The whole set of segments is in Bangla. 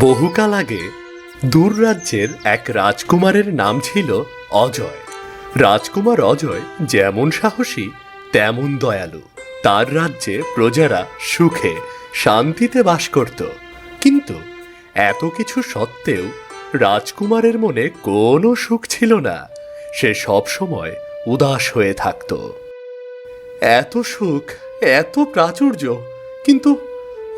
বহুকাল আগে দূর রাজ্যের এক রাজকুমারের নাম ছিল অজয়। রাজকুমার অজয় যেমন সাহসী, তেমন দয়ালু। তার রাজ্যে প্রজারা সুখে, শান্তিতে বাস করত। কিন্তু এত কিছু সত্ত্বেও রাজকুমারের মনে কোনো সুখ ছিল না। সে সব সময় উদাস হয়ে থাকত। এত সুখ, এত প্রাচুর্য, কিন্তু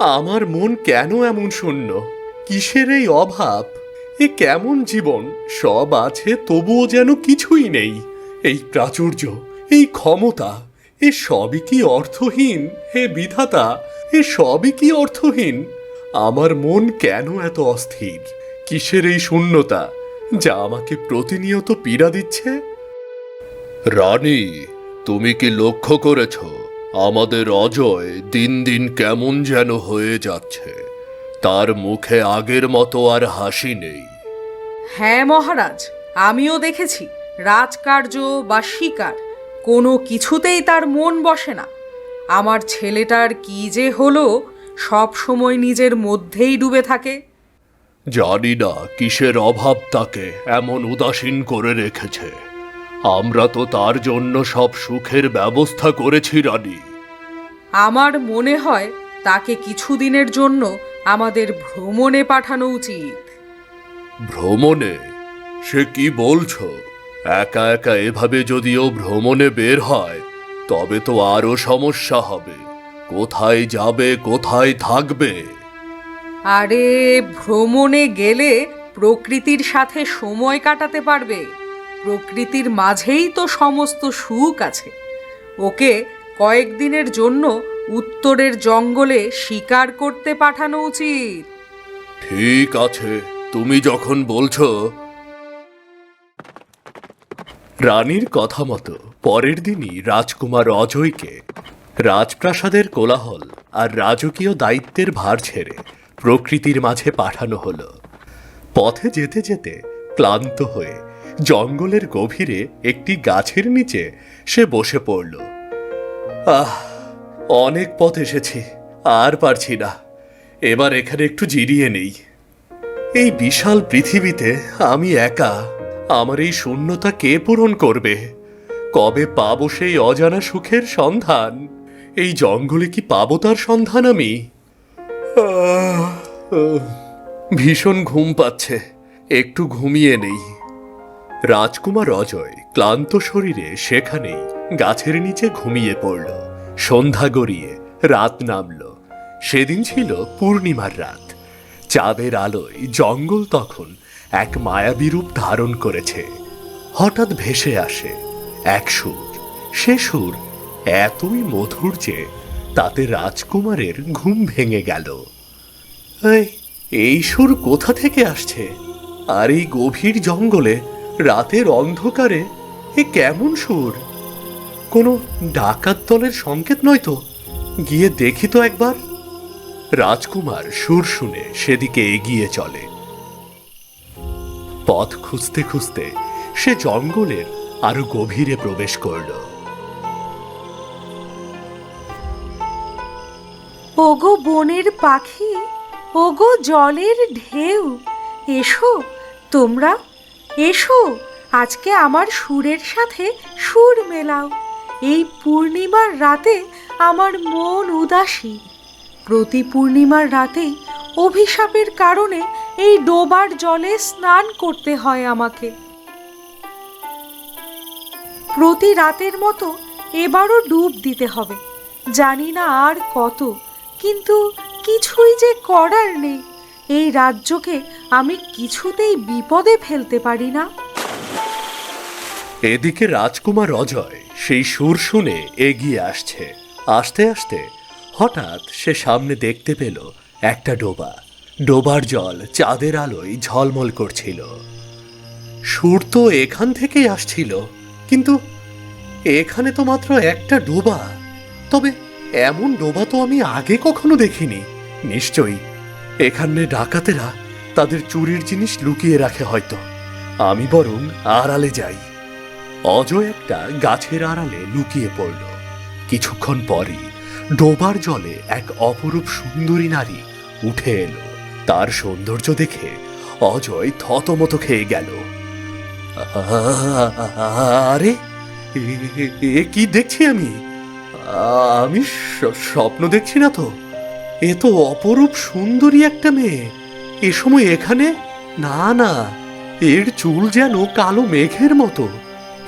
আমার মন কেন এমন শূন্য? কিসের এই অভাব? এ কেমন জীবন? সব আছে, তবুও যেন কিছুই নেই। এই প্রাচুর্য, এই ক্ষমতা, এ সবই কি অর্থহীন? হে বিধাতা, এ সবই কি অর্থহীন? আমার মন কেন এত অস্থির? কিসের এই শূন্যতা, যা আমাকে প্রতিনিয়ত পীড়া দিচ্ছে? রানী, তুমি কি লক্ষ্য করেছ? আমাদের অজয় দিন দিন কেমন যেন হয়ে যাচ্ছে। তার মুখে আগের মতো আর হাসি নেই। হ্যাঁ মহারাজ আমিও দেখেছি রাজকার্য বা শিকার কোনো কিছুতেই তার মন বসে না। আমার ছেলেটার কি যে হলো সব সময় নিজের মধ্যেই ডুবে থাকে। জানি না কিসের অভাব তাকে এমন উদাসীন করে রেখেছে। আমরা তো তার জন্য সব সুখের ব্যবস্থা করেছি রানী। আমার মনে হয় তাকে কিছুদিনের জন্য আমাদের ভ্রমণে পাঠানো উচিত। ভ্রমণে? সে কি বলছো? একা একা এভাবে যদিও ভ্রমণে বের হয় তবে তো আরও সমস্যা হবে। কোথায় যাবে কোথায় থাকবে? আরে ভ্রমণে গেলে প্রকৃতির সাথে সময় কাটাতে পারবে। প্রকৃতির মাঝেই তো সমস্ত সুখ আছে। ওকে কয়েকদিনের জন্য উত্তরের জঙ্গলে শিকার করতে পাঠানো উচিত। ঠিক আছে, তুমি যখন বলছো। রানীর কথা মতো, পরের দিনই রাজকুমার অজয়কে রাজপ্রাসাদের কোলাহল আর রাজকীয় দায়িত্বের ভার ছেড়ে প্রকৃতির মাঝে পাঠানো হলো। পথে যেতে যেতে ক্লান্ত হয়ে জঙ্গলের গভীরে একটি গাছের নিচে সে বসে পড়ল। আহ অনেক পথ এসেছি, আর পারছি না। এবার এখানে একটু জিরিয়ে নেই। এই বিশাল পৃথিবীতে আমি একা, আমার এই শূন্যতা কে পূরণ করবে? কবে পাবো সেই অজানা সুখের সন্ধান? এই জঙ্গলে কি পাবো তার সন্ধান আমি? ভীষণ ঘুম পাচ্ছে, একটু ঘুমিয়ে নেই। রাজকুমার অজয় ক্লান্ত শরীরে সেখানেই গাছের নিচে ঘুমিয়ে পড়ল। সন্ধ্যা গড়িয়ে রাত নামল। সেদিন ছিল পূর্ণিমার রাত। চাঁদের আলোয় জঙ্গল তখন এক মায়াবী রূপ ধারণ করেছে। হঠাৎ ভেসে আসে এক সুর। সে সুর এতই মধুর যে তাতে রাজকুমারের ঘুম ভেঙে গেল। এই সুর কোথা থেকে আসছে? আর এই গভীর জঙ্গলে রাতের অন্ধকারে এ কেমন সুর? কোনো ডাকাত দলের সংকেত নয় তো? গিয়ে দেখি তো একবার। রাজকুমার সুর শুনে সেদিকে এগিয়ে চলে। পথ খুঁজতে খুঁজতে সে জঙ্গলের আরও গভীরে প্রবেশ করল। ওগো বনের পাখি, ওগো জলের ঢেউ, এসো, তোমরা, এসো, আজকে আমার সুরের সাথে সুর মেলাও। এই পূর্ণিমার রাতে আমার মন উদাসী। প্রতি পূর্ণিমার রাতেই অভিশাপের কারণে এই ডোবার জলে স্নান করতে হয় আমাকে। প্রতি রাতের মতো এবারও ডুব দিতে হবে। জানি না আর কত, কিন্তু কিছুই যে করার নেই। এই রাজ্যকে আমি কিছুতেই বিপদে ফেলতে পারি না। এদিকে রাজকুমার অজয় সেই সুর শুনে এগিয়ে আসছে। আসতে আসতে হঠাৎ সে সামনে দেখতে পেল একটা ডোবা। ডোবার জল চাঁদের আলোয় ঝলমল করছিল। সুর তো এখান থেকেই আসছিল, কিন্তু এখানে তো মাত্র একটা ডোবা। তবে এমন ডোবা তো আমি আগে কখনো দেখিনি। নিশ্চয়ই এখানে ডাকাতেরা তাদের চুরির জিনিস লুকিয়ে রাখে হয়তো। আমি বরং আড়ালে যাই। অজয় একটা গাছের আড়ালে লুকিয়ে পড়ল। কিছুক্ষণ পরই ডোবার জলে এক অপরূপ সুন্দরী নারী উঠে এলো। তার সৌন্দর্য দেখে অজয় থতমত খেয়ে গেল। আরে, এ কি দেখছি আমি? আমি স্বপ্ন দেখছি না তো। এ তো অপরূপ সুন্দরী একটা মেয়ে। এ সময় এখানে? না না, এর চুল যেন কালো মেঘের মতো।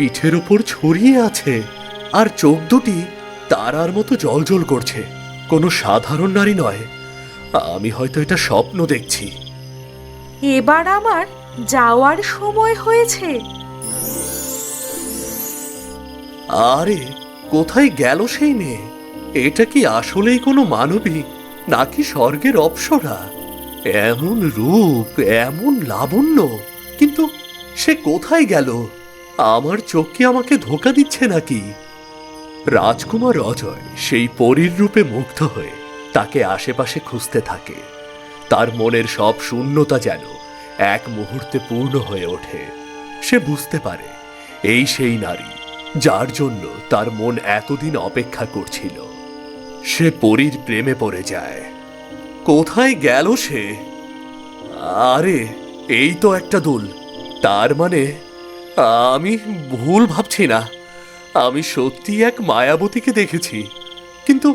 পিঠের ওপর ছড়িয়ে আছে। আর চোখ দুটি তারার মতো জলজল করছে। কোনো সাধারণ নারী নয়। আমি হয়তো এটা স্বপ্ন দেখছি। এবার আমার যাওয়ার সময় হয়েছে। আরে কোথায় গেল সেই মেয়ে? এটা কি আসলেই কোনো মানবিক নাকি স্বর্গের অপ্সরা? এমন রূপ এমন লাবণ্য কিন্তু সে কোথায় গেল? আমার চোখ কি আমাকে ধোকা দিচ্ছে নাকি? রাজকুমার অজয় সেই পরীর রূপে মুগ্ধ হয়ে তাকে আশেপাশে খুঁজতে থাকে। তার মনের সব শূন্যতা যেন এক মুহূর্তে পূর্ণ হয়ে ওঠে। সে বুঝতে পারে, এই সেই নারী, যার জন্য তার মন এতদিন অপেক্ষা করছিল। সে পরীর প্রেমে পড়ে যায়। কোথায় গেল সে? আরে, এই তো একটা দোল। তার মানে আমি ভুল ভাবছি না। আমি সত্যি এক মায়াবতীকে দেখেছি। কিন্তু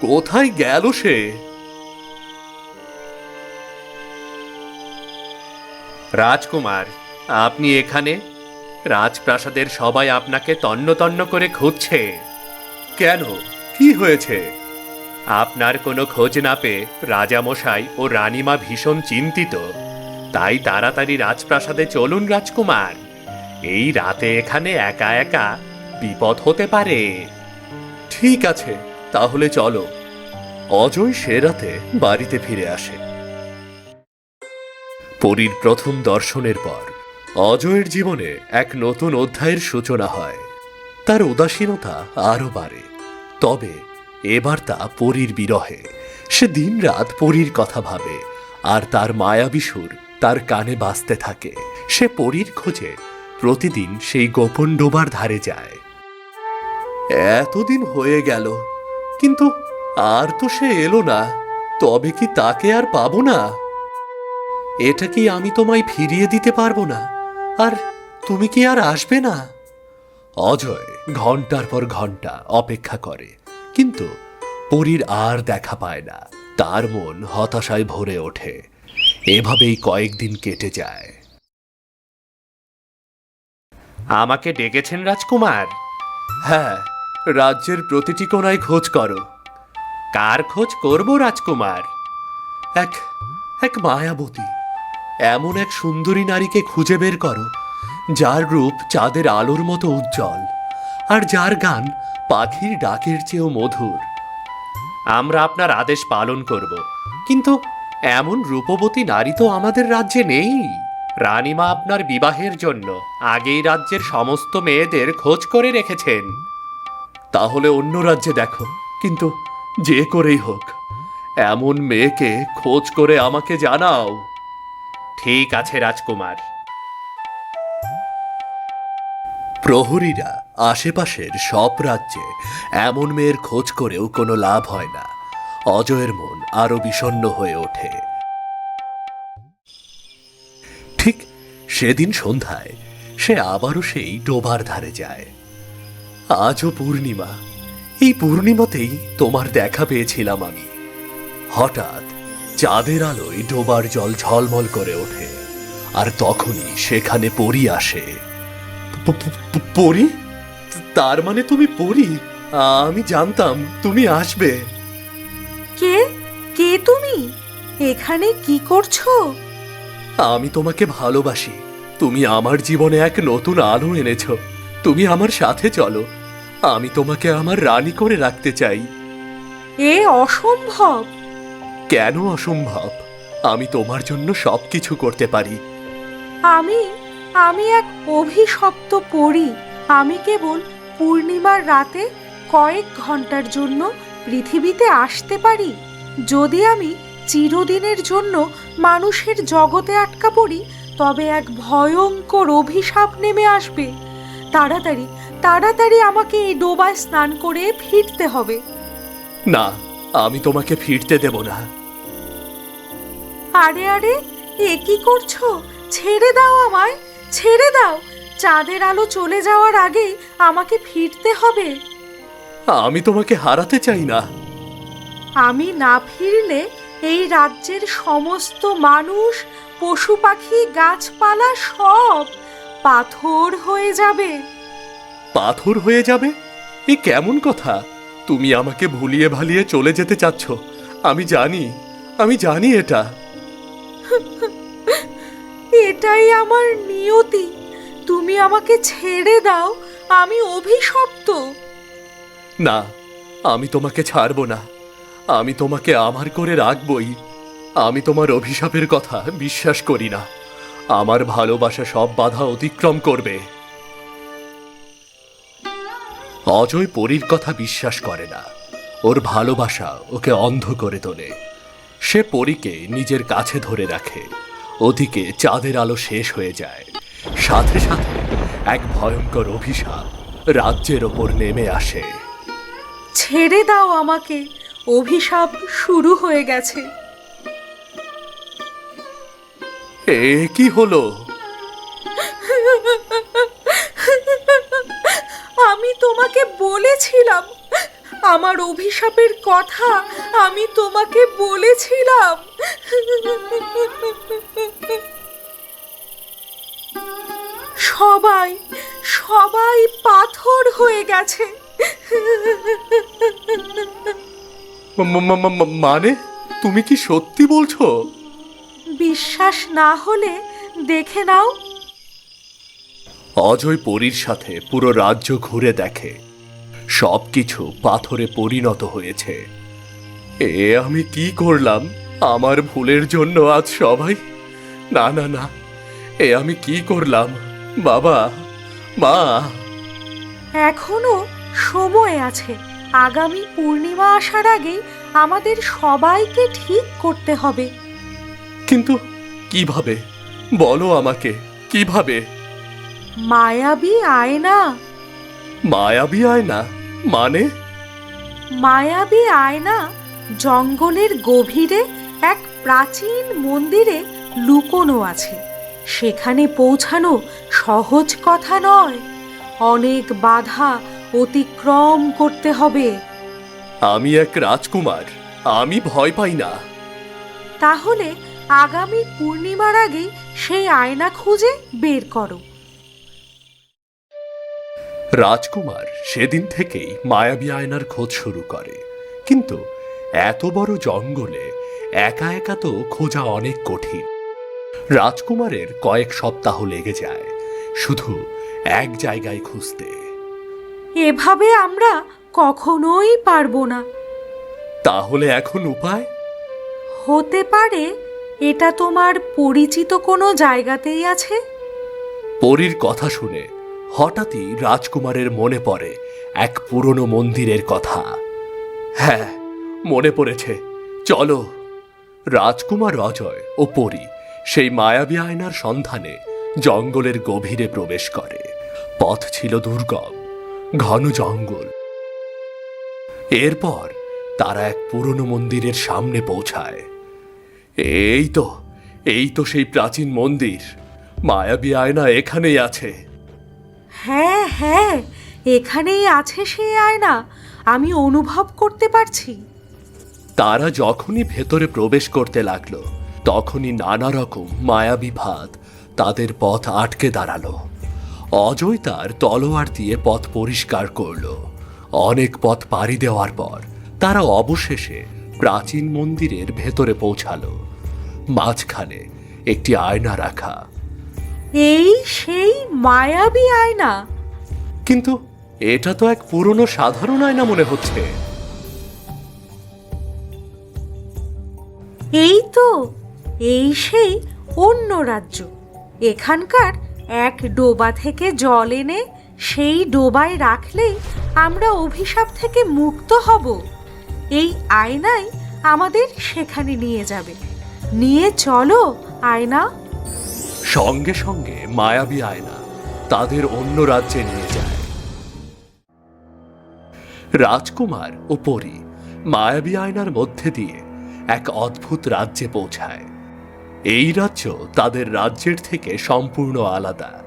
কোথায় গেল সে? রাজকুমার আপনি এখানে? রাজপ্রাসাদের সবাই আপনাকে তন্ন তন্ন করে খুঁজছে। কেন? কি হয়েছে? আপনার কোনো খোঁজ না পেয়ে রাজামশাই ও রানীমা ভীষণ চিন্তিত। তাই তাড়াতাড়ি রাজপ্রাসাদে চলুন রাজকুমার। এই রাতে এখানে একা একা বিপদ হতে পারে। ঠিক আছে, তাহলে চলো। অজয় সে রাতে বাড়িতে ফিরে আসে। পরীর প্রথম দর্শনের পর অজয়ের জীবনে এক নতুন অধ্যায়ের সূচনা হয়। তার উদাসীনতা আরও বাড়ে। তবে এবার তা পরীর বিরহে। সে দিনরাত পরীর কথা ভাবে, আর তার মায়াবী সুর তার কানে বাজতে থাকে। সে পরীর খোঁজে প্রতিদিন সেই গোপন ডোবার ধারে যায়। এতদিন হয়ে গেল, কিন্তু আর তো সে এলো না, তবে কি তাকে আর পাবো না? এটা কি আমি তোমায় ফিরিয়ে দিতে পারব না, আর তুমি কি আর আসবে না? অজয় ঘণ্টার পর ঘণ্টা অপেক্ষা করে, কিন্তু পরীর আর দেখা পায় না, তার মন হতাশায় ভরে ওঠে। এভাবেই কয়েকদিন কেটে যায়। আমাকে ডেকেছেন রাজকুমার। হ্যাঁ রাজ্যের প্রতিটি কোণায় খোঁজ করো। কার খোঁজ করব রাজকুমার? এক এক মায়াবতী এমন এক সুন্দরী নারীকে খুঁজে বের করো যার রূপ চাঁদের আলোর মতো উজ্জ্বল আর যার গান পাখির ডাকের চেয়েও মধুর। আমরা আপনার আদেশ পালন করব কিন্তু এমন রূপবতী নারী তো আমাদের রাজ্যে নেই। রানীমা আপনার বিবাহের জন্য আগেই রাজ্যের সমস্ত মেয়েদের খোঁজ করে রেখেছেন। তাহলে অন্য রাজ্যে দেখো, কিন্তু যে করেই হোক, এমন মেয়েকে খোঁজ করে আমাকে জানাও। ঠিক আছে, রাজকুমার। প্রহরীরা আশেপাশের সব রাজ্যে এমন মেয়ের খোঁজ করেও কোনো লাভ হয় না। অজয়ের মন আরও বিষণ্ণ হয়ে ওঠে। সেদিন সন্ধ্যায় সে আবারও সেই ডোবার ধারে যায়। আজও পূর্ণিমা। এই পূর্ণিমাতেই তোমার দেখা পেয়েছিলাম আমি। হঠাৎ চাঁদের আলোয় ডোবার জল ঝলমল করে ওঠে, আর তখনই সেখানে পরি আসে। পরি? তার মানে তুমি পরি? আমি জানতাম তুমি আসবে। কে? কে তুমি? এখানে কি করছ? আমি তোমাকে ভালোবাসি। তুমি আমার জীবনে এক নতুন আলো এনেছ। তুমি আমার সাথে চলো। আমি তোমাকে আমার রানী করে রাখতে চাই। এ অসম্ভব। কেন অসম্ভব? আমি তোমার জন্য সবকিছু করতে পারি। আমি আমি এক অভিশপ্ত পড়ি আমি কেবল পূর্ণিমার রাতে কয়েক ঘণ্টার জন্য পৃথিবীতে আসতে পারি। যদি আমি চিরদিনের জন্য মানুষের জগতে আটকা পড়ি তবে এক ভয়ঙ্কর অভিশাপ নেমে আসবে। তাড়াতাড়ি তাড়াতাড়ি আমাকে এই ডোবায় স্নান করে ফিরতে হবে। না আমি তোমাকে ফিরতে দেব না। আরে আরে এ কি করছ? ছেড়ে দাও আমায় ছেড়ে দাও। চাঁদের আলো চলে যাওয়ার আগেই আমাকে ফিরতে হবে। আমি তোমাকে হারাতে চাই না। আমি না ফিরলে এই রাজ্যের সমস্ত মানুষ পশু পাখি গাছপালা সব পাথর হয়ে যাবে। পাথর হয়ে যাবে? এ কেমন কথা? তুমি আমাকে ভুলিয়ে ভালিয়ে চলে যেতে চাচ্ছ। আমি জানি আমি জানি এটা। এটাই আমার নিয়তি। তুমি আমাকে ছেড়ে দাও আমি অভিশপ্ত। না আমি তোমাকে ছাড়বো না। আমি তোমাকে আমার করে রাখবই। আমি তোমার অভিশাপের কথা বিশ্বাস করি না। আমার ভালোবাসা সব বাধা অতিক্রম করবে। অজয় পরীর কথা বিশ্বাস করে না। ওর ভালোবাসা ওকে অন্ধ করে তোলে। সে পরীকে নিজের কাছে ধরে রাখে। ওদিকে চাঁদের আলো শেষ হয়ে যায়। সাথে সাথে এক ভয়ঙ্কর অভিশাপ রাজ্যের ওপর নেমে আসে। ছেড়ে দাও আমাকে। অভিশাপ শুরু হয়ে গেছে। এ কি হলো? আমি তোমাকে বলেছিলাম আমার অভিশাপের কথা আমি তোমাকে বলেছিলাম। সবাই সবাই পাথর হয়ে গেছে। মানে? তুমি কি সত্যি বলছো? বিশ্বাস না হলে দেখে নাও। অজয় পরীর সাথে পুরো রাজ্য ঘুরে দেখে। সবকিছু পাথরে পরিণত হয়েছে। এ আমি কি করলাম? আমার ভুলের জন্য আজ সবাই? না না না। এ আমি কি করলাম? বাবা মা। এখনও সময় আছে। আগামী পূর্ণিমা আসার আগেই আমাদের সবাইকে ঠিক করতে হবে। কিন্তু কীভাবে? বলো আমাকে কীভাবে? মায়াবী আয়না। মায়াবী আয়না? মানে? মায়াবী আয়না জঙ্গলের গভীরে এক প্রাচীন মন্দিরে লুকোনো আছে। সেখানে পৌঁছানো সহজ কথা নয়। অনেক বাধা অতিক্রম করতে হবে। আমি এক রাজকুমার। আমি ভয় পাই না। তাহলে আগামী পূর্ণিমার আগেই সেই আয়না খুঁজে বের করো। রাজকুমার সেদিন থেকেই মায়াবী আয়নার খোঁজ শুরু করে। কিন্তু এত বড় জঙ্গলে একা একা তো খোঁজা অনেক কঠিন। রাজকুমারের কয়েক সপ্তাহ লেগে যায়। শুধু এক জায়গায় খুঁজতে। এভাবে আমরা কখনোই পারব না। তাহলে এখন উপায়? হতে পারে এটা তোমার পরিচিত কোনো জায়গাতেই আছে? পরীর কথা শুনে হঠাৎই রাজকুমারের মনে পড়ে এক পুরনো মন্দিরের কথা। হ্যাঁ মনে পড়েছে। চলো। রাজকুমার অজয় ও পরী সেই মায়াবী আয়নার সন্ধানে জঙ্গলের গভীরে প্রবেশ করে। পথ ছিল দুর্গম। ঘন জঙ্গল। এরপর তারা এক পুরনো মন্দিরের সামনে পৌঁছায়। এই তো এই তো সেই প্রাচীন মন্দির। মায়াবী আয়না এখানেই আছে। হ্যাঁ হ্যাঁ এখানেই আছে সেই আয়না। আমি অনুভব করতে পারছি। তারা যখনই ভেতরে প্রবেশ করতে লাগল তখনই নানা রকম মায়াবী ভাত তাদের পথ আটকে দাঁড়াল। অজয় তার তলোয়ার দিয়ে পথ পরিষ্কার করল। অনেক পথ পাড়ি দেওয়ার পর তারা অবশেষে প্রাচীন মন্দিরের ভেতরে পৌঁছালো। মাঝখানে একটি আয়না রাখা। এই সেই মায়াবী আয়না। কিন্তু এটা তো এক পুরনো সাধারণ আয়না মনে হচ্ছে। এই তো এই সেই অন্য রাজ্য। এখানকার এক ডোবা থেকে জল এনে সেই ডোবায় রাখলেই আমরা অভিশাপ থেকে মুক্ত হব। এই আয়নাই আমাদের সেখানে নিয়ে যাবে। নিয়ে চলো, আয়না। সঙ্গে সঙ্গে মায়াবী আয়না তাদের অন্য রাজ্যে নিয়ে যায়। রাজকুমার ও পরী মায়াবী আয়নার মধ্যে দিয়ে এক অদ্ভুত রাজ্যে পৌঁছায়। এই রাজ্য তাদের রাজ্যের থেকে সম্পূর্ণ আলাদা।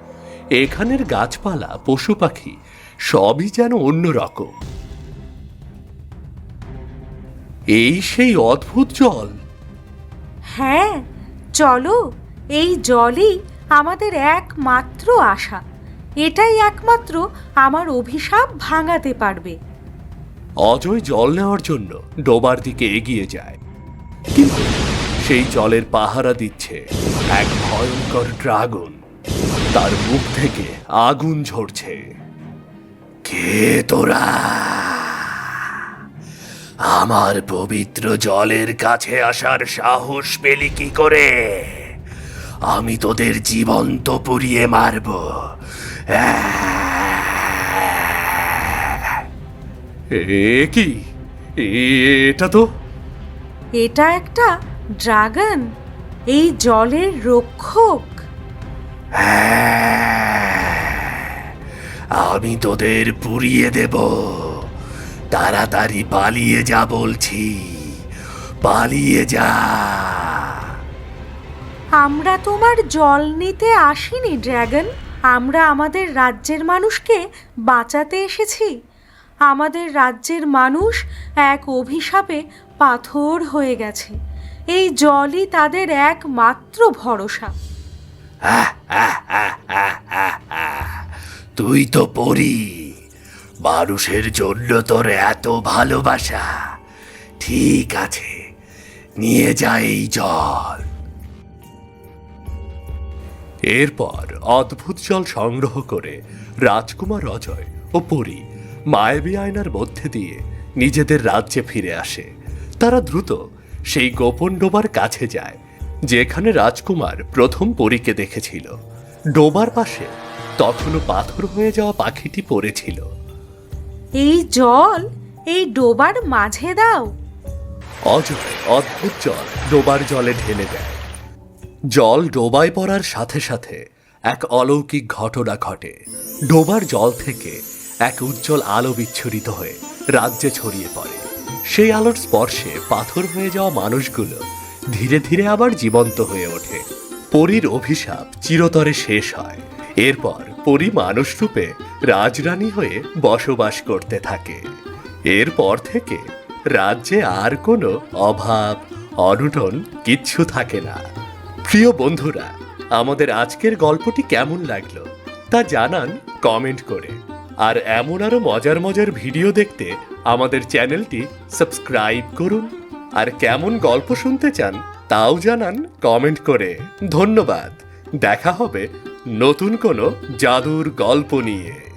এখানের গাছপালা পশু পাখি সবই যেন অন্যরকম এই সেই অদ্ভুত জল। হ্যাঁ চলো এই জলই আমাদের একমাত্র আশা। এটাই একমাত্র আমার অভিশাপ ভাঙাতে পারবে। অজয় জল নেওয়ার জন্য ডোবার দিকে এগিয়ে যায়। কিন্তু সেই জলের পাহারা দিচ্ছে এক ভয়ঙ্কর ড্রাগন। তার মুখ থেকে আগুন ঝরছে। কে তোরা? আমার পবিত্র জলের কাছে আসার সাহস পেলি কি করে? আমি তোদের জীবন্ত পুড়িয়ে মারব। এ কি? এটা তো? এটা একটা ড্রাগন এই জলের রক্ষক। আমি তোদের পুড়িয়ে দেব। তাড়াতাড়ি পালিয়ে যা বলছি। পালিয়ে যা। আমরা তোমার জল নিতে আসিনি ড্রাগন। আমরা আমাদের রাজ্যের মানুষকে বাঁচাতে এসেছি। আমাদের রাজ্যের মানুষ এক অভিশাপে পাথর হয়ে গেছে। এই জলই তাদের একমাত্র ভরসা। তুই তো পড়ি মানুষের জন্য তোর এত ভালোবাসা। ঠিক আছে নিয়ে যা এই জল। এরপর অদ্ভুত জল সংগ্রহ করে রাজকুমার অজয় ও পরী মায়াবী আয়নার মধ্যে দিয়ে নিজেদের রাজ্যে ফিরে আসে। তারা দ্রুত সেই গোপন ডোবার কাছে যায় যেখানে রাজকুমার প্রথম পরীকে দেখেছিল। ডোবার পাশে তখনও পাথর হয়ে যাওয়া পাখিটি পড়েছিল। এই জল এই ডোবার মাঝে দাও। অজয় অদ্ভুত জল ডোবার জলে ঢেলে দেয়। জল ডোবায় পড়ার সাথে সাথে এক অলৌকিক ঘটনা ঘটে। ডোবার জল থেকে এক উজ্জ্বল আলো বিচ্ছুরিত হয়ে রাজ্যে ছড়িয়ে পড়ে। সেই আলোর স্পর্শে পাথর হয়ে যাওয়া মানুষগুলো ধীরে ধীরে আবার জীবন্ত হয়ে ওঠে। পরীর অভিশাপ চিরতরে শেষ হয়। এরপর পরী মানুষ রূপে রাজরানী হয়ে বসবাস করতে থাকে। এরপর থেকে রাজ্যে আর কোনো অভাব, অনটন কিচ্ছু থাকে না। প্রিয় বন্ধুরা, আমাদের আজকের গল্পটি কেমন লাগল তা জানান কমেন্ট করে। আর এমন আরও মজার মজার ভিডিও দেখতে আমাদের চ্যানেলটি সাবস্ক্রাইব করুন। আর কেমন গল্প শুনতে চান, তাও জানান কমেন্ট করে। ধন্যবাদ। দেখা হবে নতুন কোনো জাদুর গল্প নিয়ে।